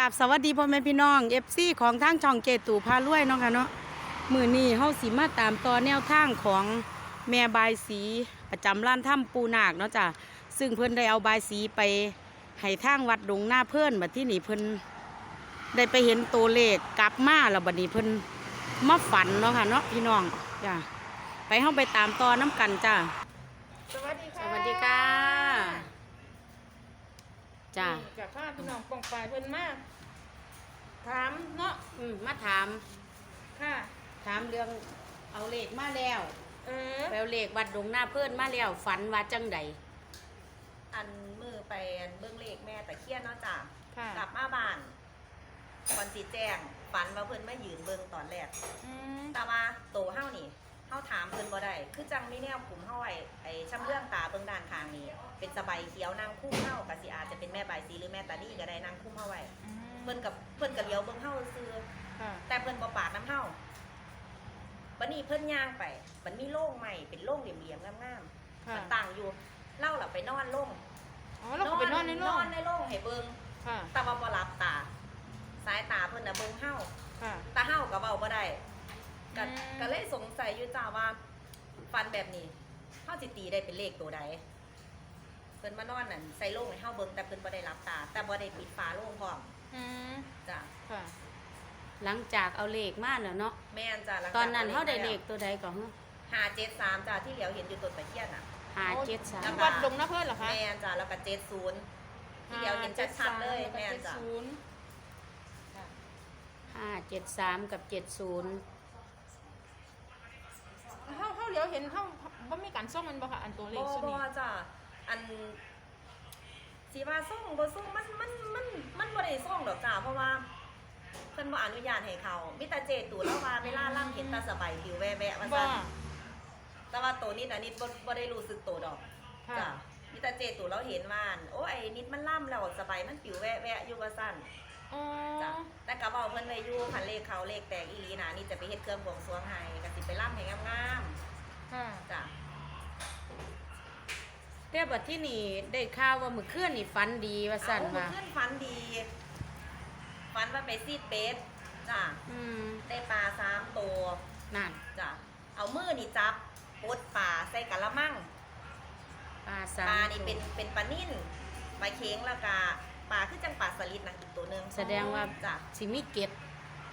กับสวัสดีพ่อแม่พี่น้องเอฟซีของทางช่องเกตูพารวยเนาะค่ะเนาะมือนี้เฮาสิมาตามต่อแนวทางของแม่บายสีประจำร้านถ้ำปูนาคเนาะจ้ะซึ่งเพิ่นได้เอาบายสีไปให้ทางวัดดงหน้าเพิ่อนบัดที่นี่เพิ่นได้ไปเห็นตัวเลขกลับมาแล้วบัดนี้เพิ่นมาฝันเนาะค่ะเนาะพี่น้องจ้ะไปเฮาไปตามต่อน้กันจ้ะสวัสดีค่ะวัสดีค่ะ จ้ะกับข้าพี่น้องปองปลายเพิ่นมากถามเนาะอืมมาถาม ค่ะ ถามเรื่องเอาเลขมาแล้วเออแปลเลขวัดดงหน้าเพื่อนมาแล้วฝันว่าจังใดอันมือไปอันเบื้องเลขแม่แต่เคียนเนาะจ้ะค่ะกลับมาบ้านก่อนสีแจ้งฝันว่าเพิ่นมายืนเบิ่งตอนแรกอืมแต่ว่าโตเฮานี่เฮาถามเพิ่นบ่ได้คือจังมีแนวกลุ่มเฮาไว้ไอ้ช้ำเรื่องตาเบิ่งด้านข้างนี่ เป็นสบายเขียวนางคุ้มเฮาก็สิอาจจะเป็นแม่บายสีหรือแม่ตาดีก็ได้นางคุ้มเฮาไว้เพิ่นกับเพิ่นก็เลี้ยวเบิ่งเฮาซื่อค่ะแต่เพิ่นบ่ปาดน้ำเฮาบัดนี้เพิ่นย่างไปมันมีโล่งใหม่เป็นโล่งเหลี่ยมๆงามๆค่ะมันต่างอยู่เล่าหลับไปนอนโล่งอ๋อเราก็ไปนอนในโรงนอนในโรงให้เบิ่งค่ะแต่ว่าบ่หลับตา สายตาเพิ่นน่ะเบิ่งเฮาค่ะตาเฮาก็เว้าบ่ได้ก็อืมก็เลยสงสัยอยู่จ้าว่าฟันแบบนี้เฮาสิตีได้เป็นเลขตัวใด เพิ่นมานอนนั่นใส่โรงให้เฮาเบิ่งแต่เพิ่นบ่ได้หลับตา แต่บ่ได้ปิดฝาโรงพร้อมอืมจ้ะค่ะ หลังจากเอาเลขมาแล้วเนาะแม่นจ้ะหลังจกตอนนั้นอเขาได้เลขตัวใดก่อน573จ้ะที่เหลียวเห็นอยู่ต้นตะเคียนน่ะหาเจ็ดสาจัมงหวัดดงนะเพื่อนเหรอคะแม่นจ้ะแล้วก็70ที่เหลียวเห็นชัดๆเลยแม่นจ้ะ ศูนย์ค่ะห้าเจ็ดสามกับเจ็ดศูนย์เฮาเฮาเดี๋ยวเห็นเฮาบ่มีการส่งมันบ่ค่ะอันตัวเลขบ่ชุดบ่นี้ จ้ะ อันสีว่าส่งบ่ส่งมันมันมันมันบ่ได้ส่งดอกจ้ะเพราะว่าเพิ่นบ่อนุญาตให้เขามีแต่เจตูแล้วว่าเวลาล่ำเห็นตาสบายผิวแวะๆว่าบ่ซั่นแต่ว่าตัวนี้น่ะนิดบ่บ่ได้รู้สึกตัวดอกค่ะจ้ะมีแต่เจตูแล้วเห็นว่าอั่นโอ้ไอ้นิดมันล่ำแล้วสบายมันผิวแวะๆอยู่ว่าซั่นอ๋อจ้ะแต่ก็เว้าเพิ่นไว้อยู่คันเลขเขาเลขแตกอีหลีน่ะนี่จะไปเฮ็ดเครื่องบวงสรวงให้ก็สิไปล่ำให้งามค่ะๆจ้ะ แต่บัดที่นี่ได้ข่าวว่าเมื่อคืนนี่ฝันดีว่าสั่นเอาว่าเพื่อนฟันดีฟันว่าไปซีดเป็ดจ้ะอืมได้ปลาสามตัวนั่นจ้ะเอามือนี่จับปดปลาใส่กะละมังปลาสาปลามนี่เป็นเป็นปลานิ่นปลาเค็งแล้วก็ปลาคือจังปลาสลิดนะอีกตัวหนึงแสดงว่าจ้ะสิมีเก็ด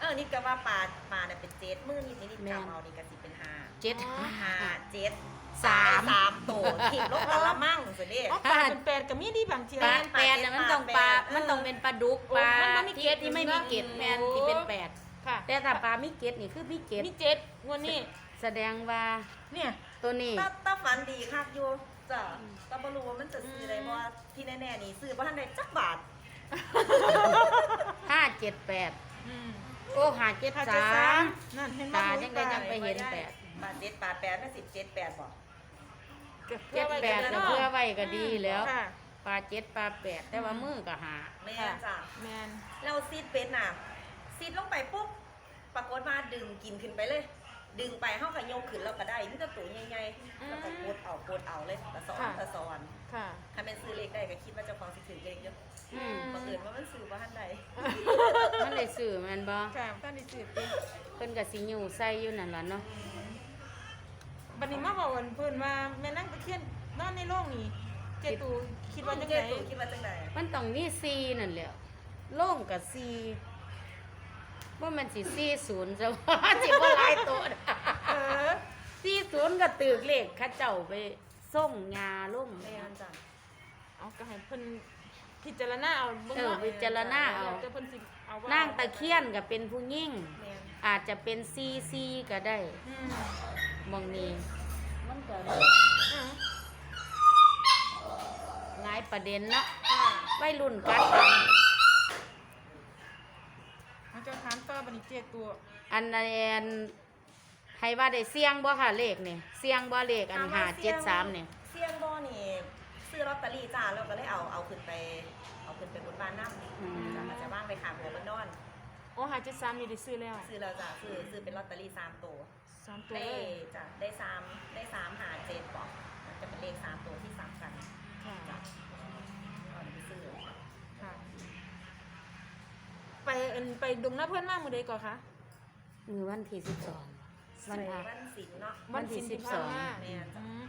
เออนี่ก็ว่าปลาปลาเนี่ยเป็นเจ็ดมือนี่นี่นี่แม่นกำเอานี่ก็สิเป็นห้าเจ็ด ห้าเจ็ดสาม สามตัวทิ่มลงกะละมังสิเด้อ๋อปลาเป็นแปดก็มีดีบางเทีย ปลาแม่นแปดน่ะมันต้องปลาเออมันต้องเป็นปลาดุกโอ้ปลามันบ่มีที่เกล็ดที่ไม่มีเกล็ดอยู่นะแม่นที่เป็นแปดค่ะ แต่ถ้าปลามีเกล็ดนี่คือมีเกล็ดมีเจ็ดงวดนี้แสดงว่าเนี่ย ตัวนี้ถ้าถ้าฝันดีคักอยู่จ้ะแต่บ่รู้ว่ามันจะซื้ออะไรเพราะว่าที่แน่ๆนี่ซื้อบ่ทันได้จักบาทห้าเจ็ดแปดอืม โอ้หาเจ็ดค่ะสาเจ็ดสามมนั่นเห็นตาบ่จังได้จังไปเห็นแปดบาทเจ็ดบาทแปดไม่สิบเจ็ดแปดบ่เจ็ดแปดก็เพื่อไว้ก็ดีแล้วค่ะปลาเจ็ดปลาแปดแต่ว่ามือก็หาแม่ค่ะจ้ะแมนแล้วซีดเป็ดน่ะซีดลงไปปุ๊บปรากฏว่าดึงกินขึ้นไปเลย ดึงไปเฮาก็โยกขึ้นแล้วก็ได้นี่ก็ตัวใหญ่ๆแล้วก็โคตรเอาโคตรเอาเลยตะสอนตะสอนค่ะ ถ้าเป็นซื้อเลขได้ก็คิดว่าเจ้าของสิถือเลขเยอะอืม บังเอิญว่ามันซื้อบ่ทันใดมันได้สื่อแมันบ่ค่ะท่านได้สืบดิเพิ่นก็สิอยู่ใส่อยู่นั่นล่ะเนาะบัดนี้มาบอกวันเพิ่นว่าแม่นั่งตะเคียนนอนในโรงนี่เจตูคิดว่าจังเจ๊ไดตู่คิดว่าจังไดมันต้องมีซีนั่นแหละโล่งกับซี ว่ามันสิซีศูนย์จะว่าสิบ่หลายตัวเออซีศูนย์ก็ตึกเลขเข้าเจ้าไปส่งงาล่มแม่นจ้ะเอาก็ให้เพิ่นพิจารณาเอาเบิ่งเออเนาะพิจารณาเอาแต่เพิ่นสิเอาว่านางตะเคียนก็เป็นผู้ยิ่ง แม่นอาจจะเป็นซีซีก็ได้อืมมองนี้มันก็อ่าหลายประเด็นเนาะค่ะวัยรุ่นกัดกัน มันจะถามต่อบัดนี้เจตูอันนั้นให้ว่าได้เสี่ยงบ่ค่ะเลขนี่เสี่ยงบ่เลขอันถมห้าว่เจ็ดสามเนี่ยเสี่ยงบ่นี่ซื้อลอตเตอรี่จ้าแล้วก็เลยเอาเอาขึ้นไป เอาขึ้นไปบนบ้านน้ำอืมจ้ะมันจะว่างไปขางหัวมันนอนโอ้หาเจ็ดสามนี่ได้ซื้อแล้วซื้อแล้วจ้ะซื้อซื้อเป็นลอตเตอรี่สามตัวสามตัวได้เลยจ้ะได้สามได้สามหาเจ็ดบอกมันจะเป็นเลขสามตัวที่สามกันค่ะ จ้ะเอาไปซื้อค่ะเอิ้นไปดงน้าเพื่อนมากมือใดก่อนคะ มือวันที่สิบสอง วันพระ วันศิลป์เนาะวันที่ศิลป์สิบสองผ่านมาแม่นจ้ะอืม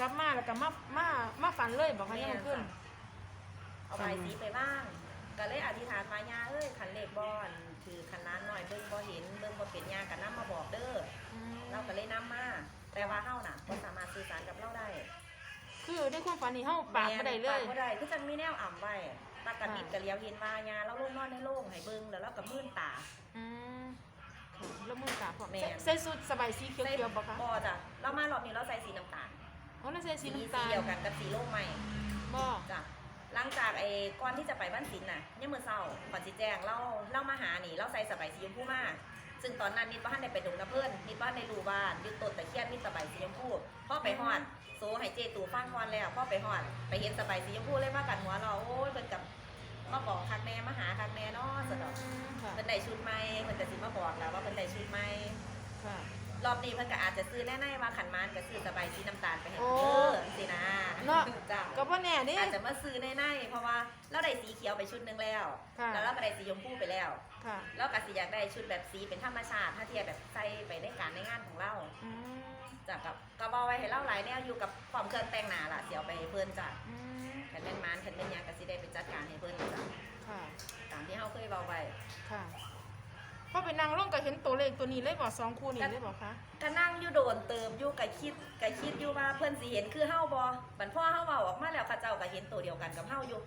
กลับมาแล้วก็มามามาฝันเลยบอกค่ะแม่ยังนขึ้นจ้ะเอาใบสีไปบ้าง ก็เลยอธิษฐานมายาเอ้ยขันเลขบอนคือขันน้านหน่อยเบิ่งบ่เห็นเบิ่งบ่เป็นยากันนำมาบอกเด้ออืมเราก็เลยนำมาแต่ว่าเฮาน่ะบ่สามารถสื่อสารกับเราได้คือในความฝันนี่เฮาปากบ่ได้เลยปากบ่ได้คือจังมีแนวอ่ำไว้ ตากะติดกะเลียวเห็นว่ายาเราลงนอนในโรงให้เบิ่งแล้วเราก็มื่นตา อืมค่ะแล้วมือตาพร้อมแม่นใส่ใส่สุดสบายสีเขียวๆบ่คะบ่จ้ะเรามารอบนี้เราใส่สีน้ำตาลอ๋อแล้วใส่สีสีน้ำตาลเดียวกันกับสีโลกใหม่ บ่จ้ะหลังจากไอ้ก่อนที่จะไปบ้านศิลป์น่ะเนี่ยามมื้อเช้าก่อนสิแจ้งเราเรามาหานี่ เราใส่สบายสีชมพูมา ซึ่งตอนนั้นนิดบ่ทันได้ไปดงกับเพิ่นนิดบ่ทันได้รู้ว่าอยู่ต้นตะเคียนมีสบายสีชมพูพอไปฮอดโซให้เจตูฟังก่อนแล้วพอไปฮอด ไปเห็นสบายสีชมพูเลยมากันหัวเราโอ้ยเพิ่นกับมาบอกคักแม่มาหาคักแม่เนาะสะดอกอืมค่ะเพิ่นได้ชุดใหม่เพิ่นก็สิมาบอกแล้วว่าเพิ่นได้ชุดใหม่ค่ะ รอบนี้เพิ่นก็อาจจะซื้อแน่ๆว่าขันมานก็ซื้อสบายสีน้ำตาลไปให้โอ้เพิ่นสินะเนาะจ้ะ ก็บ่แน่เดิ อาจจะมาซื้อแน่ๆเพราะว่าเราได้สีเขียวไปชุดหนึงแล้ว ค่ะ แล้วเราก็ได้สีชมพูไปแล้วค่ะแล้วก็สิอยากได้ชุดแบบสีเป็นธรรมชาติถ้าเทียบแบบใส่ไปในการในงานของเราอืมจากกับก็บอกไว้ให้เล่าหลายแนวอยู่กับความเครื่องแต่งหน้าล่ะเสียวไปให้เพิ่นจ้ะอืมคันแม่นมานคันแม่นหยังก็สิได้ไปจัดการให้เพิ่นจ้ะค่ะตามที่เฮาเคยเว้าไว้ค่ะ พอไปนั่งลงก็เห็นตัวเลขตัวนี้เลยบ่สองคู่นี่เลยบ่คะก็นั่งอยู่โดนเติมอยู่ก็คิดก็คิดอยู่ว่าเพิ่นสิเห็นคือเฮาบ่บัดพ่อเฮาเว้าออกมาแล้วเขาเจ้าก็เห็นตัวเดียวกันกับเฮาอยู่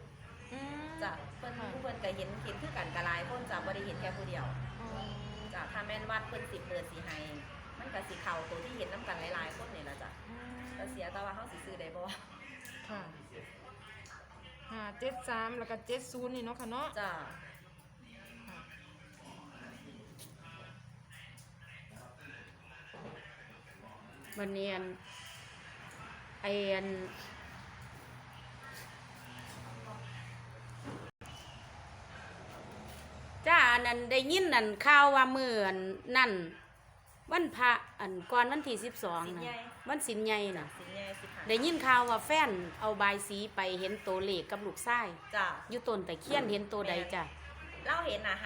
อืมจ้ะเพิ่นค่ะผู้เพิ่นก็เห็นเห็นคือกันกับหลายคนจ้ะบ่ได้เห็นแค่ผู้เดียวอ๋อจ้ะถ้าแม่นวัดเพิ่นสิเปิดสิให้มันก็สิเข้าตัวที่เห็นนํกันหลายๆคนนี่ล่ะจ้ะอืมก็เสียแต่ว่าเฮาสิซื้อได้บ่ค่ะห้าเจ็ดสามแล้วก็เจ็ดศูนย์นี่เนาะค่ะเนาะจ้ะ วันนี้อันไออันจ้าอันนั้นได้ยินอันข่าวว่ามืออันนั่นวันพระอันก่อนวันที่สิบสองนะวันสินใหญ่น่ะ สินใหญ่สิหาได้ยินข่าวว่าแฟนเอาใบายสีไปเห็นตัวเลขกับลูกชายจ้ะอยู่ต้นตะเคียนเห็นตัวใดจ้ะเราเห็นน่ะ583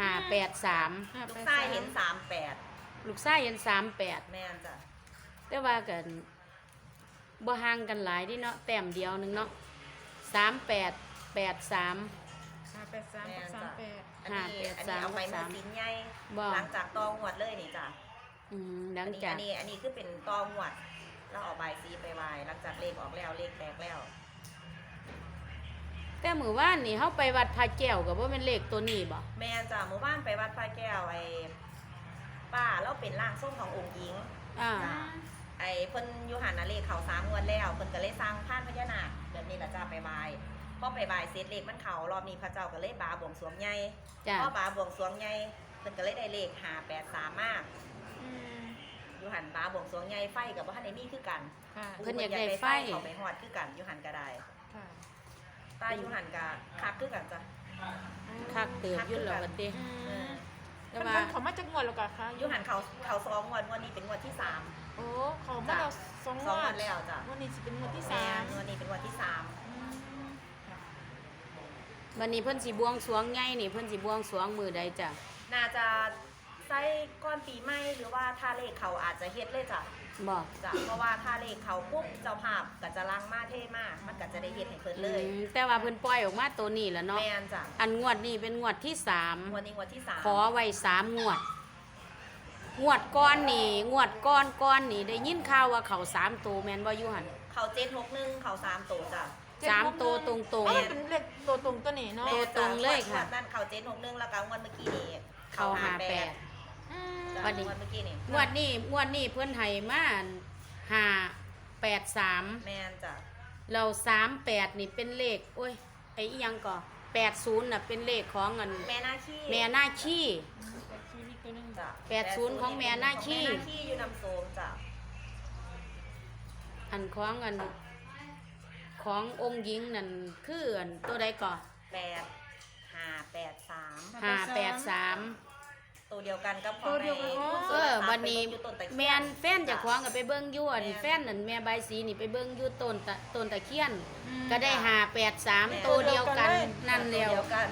ห้าแปดสามห้ลูกแปดชายสมเห็น38 ลูกชายเห็นสามแปดแม่นจ้ะแต่ว่ากันบ่ห่างกันหลายเดิเนาะแต้มเดียวหนึงเนาะสามแปดแปดสาม ห้าแปดสามแม่กับนสามจ้ะแปดอันนี้ห้าแปดอันสานี้มเอาไปสาเมื่อมสินใหญ่บ่ หลังจากตองหวดเลยนี่จ้ะอืมหลัอังนนี้จากอันนี้อันนี้คือเป็นตองหวดเราเอาใบซีไปไว้หลังจากเลขออกแล้วเลขแตกแล้วแต่มือว่านนี่เฮาไปวัดพระแก้วก็บ่แม่นเลขตัวนี้บ่แม่นจ้ะหมู่บ้านไปวัดพระแก้วไอ้ ป้าเราเป็นร่างทรงขององค์หญิงอ่า จ้ะไอ้เพิ่นอยู่หันนะเลขเขาสามงวดแล้วเพิ่นก็เลยสร้างพานพญานาคแบบนี้ละจ้าไปบายพอไปบายเสร็จเลขมันเขารอบนี้พระเจ้าก็เลยบาบวงสรวงใหญ่จ้ะ พอบาบวงสรวงใหญ่เพิ่นก็เลยได้เลขห้าแปดสามมากอืมอยู่หันบาบวงสรวงใหญ่ไฟกับว่าทันได้มีคือกันค่ะเพิ่นอยากได้ไฟ เขาไปฮอดคือกันอยู่หันก็ได้ค่ะใต้อยู่หันก็คักคือกันจ้ะ คักเติบอยู่แล้วบัดนี้อืเอมอ แต่เพิ่นว่า เพิ่นเขามาจากงวดแล้วก็ค่ะอยู่หันเขาเขาสองงวดงวดนี้เป็นงวดที่สาม โอ้เขามาเราสองงสองวงวดดแล้วจ้ะ วันนี้สิเป็นงวดที่แม่สามงวดนี้เป็นงวดที่สามอืมค่ะวันนี้เพิ่นสิบวงสรวงใหญ่นี่เพิ่นสิบวงสรวงมือใดจ้ะน่าจะ ใส่ก้อนปีใหม่หรือว่าถ้าเลขเขาอาจจะเฮ็ดเลยจ้ะบ่จ้ะเพราะว่าถ้าเลขเขาปุ๊บเจ้าภาพก็จะลังมาเท่มากมันก็จะได้เฮ็ดให้เพิ่นอืเลยมแต่ว่าเพิ่นปล่อยออกมาตัวนี้แหล้วเนาะแม่นจ้ะอันงวดนี้เป็นงวดที่สามงวดนี้งวดที่สามขอไว้สามงวด งวดก้อนนี่งวดก้อนก้อนนี่ได้ยินข่าวว่าเขาสามตัวแมนบ่อยู่หันเขาเจ็ดหกหนึ่งเขาสามตัวจ้ะ สามตัวตรงๆอ๋อมันเป็นเลขตัวตรงตัวนี้เนาะ ตัวตรงเลยค่ะงวดนั่นเขาเจ็ดหกหนึ่งแล้วก็งวดเมื่อกี้นี่เขาหาแปดอืมจ้ะ วันนี้งวดเมื่อกี้นี่งวดนี้งวดนี้เพิ่นให้มาห้าแปดสามแม่นจ้ะเราสามแปดนี่เป็นเลขโอ้ยไอ้อีหยังก่อแปดศูนย์น่ะเป็นเลขของเงินแม่นาคีแม่หน้าขี้แต่ชีวิตตัวหนึงจ้ะแปดศูนย์ของแม่นาคีแม่นาคีอยู่นำโซมจ้ะอันของอันขององค์หญิงนั่นคืออันตัวใดก่อแปดห้าแปดสามห้าแปดสาม ตัวเดียวกันกับของตัวเดียวกันในอ๋อ เออบัดนี้อยู่ต้นตะเคียนแม่นแฟนเจะคว้าของก็ไปเบิ่งอยู่อันแม่นแฟนนั่นแม่ใบายสีนี่ไปเบิ่งอยู่ต้นตะต้นตะเคียน อืม ก็ได้หาแปดสามแม่นตัวเดียวกันตัวเดียวกันเลยนั่นแล้วตัวเดียวกัน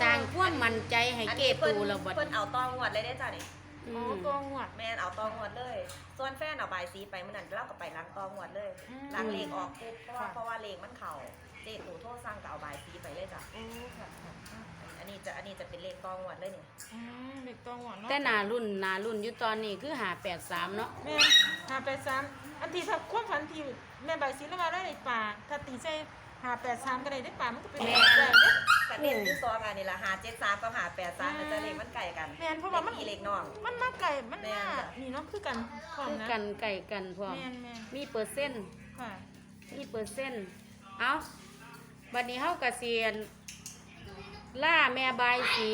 สร้างความมั่นใจให้อันเกนี้เพิ่ตูนแล้วบัดเพิ่นเอาตองวดเลยได้อจ้ะนี่อือ๋อมตัวงวด แม่นเอาตองวดเลย ส่วนแฟนเอาใบายสีไปเมื่อนั้นเล่าก็ไปล้างตองวดเลยอืมล้างเลขออกปุ๊บเพราะว่าค่ะ เพราะว่าเลขมันเข่าเจ๊ตู่โทษสร้างกับเอาใบายสีไปเลยจ้ะ โอ้ค่ะค่ะค่ะอั นนี้จะอันนี้จะเป็นเลขตองวดเลยนี่อืมเด็กตัวงวดเนาะแต่หนารุ่นหนารุ่นอยู่ตอนนี้คือหาแปดสามเนาะแม่หาแปดสามอันที่ถ้าความฝันที่แม่ใบสีแล้วมาได้ในป่าถ้าตีใส่หาแปดสามก็ได้ได้ป่ามันก็เป็นแบบได้เด้กันเน้นคือซองอันนี้ละหาเจ็ดสามกับหาแปดสามมันจะเลขมันไก่กันแม่นเพราะว่ามัน เลขพี่เลขน้อง มันมาไก่มันแม่มานนี่เนาะคือกันพร้อมคือนะกันไก่กันพร้อมแม่นแม่นมีเปอร์เซ็นต์ ค่ะมีเปอร์เซ็นต์ เอาบัดนี้เฮาเกษียณ ล่าแม่บายสี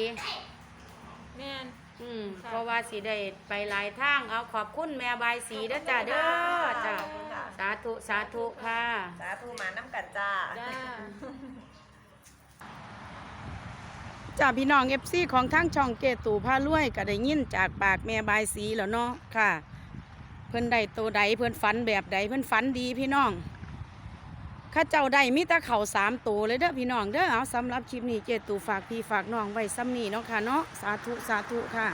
แม่น อืมค่ะ เพราะว่าสิได้ไปหลายทางเอาขอบคุณแม่บายสีเด้อจ้าเด้อจ้าขอบคุณค่ะสาธุสาธุค่ะ สาธุมาน้ำกันจ้า จ้า จ้าพี่น้องเอฟซีของทั้งช่องเกตูพารวยก็ได้ยินจากปากแม่บายสีแล้วเนาะค่ะ เพิ่นได้โตใดเพิ่นฝันแบบใดเพิ่นฝันดีพี่น้อง ข้าเจ้าได้มีแต่เข่าสามตัวเลยเด้อพี่น้องเด้อเอาสำหรับคลิปนี้เจตูฝากพี่ฝากน้องไว้ซ้ำนี้เนาะค่ะเนาะสาธุสาธุค่ะ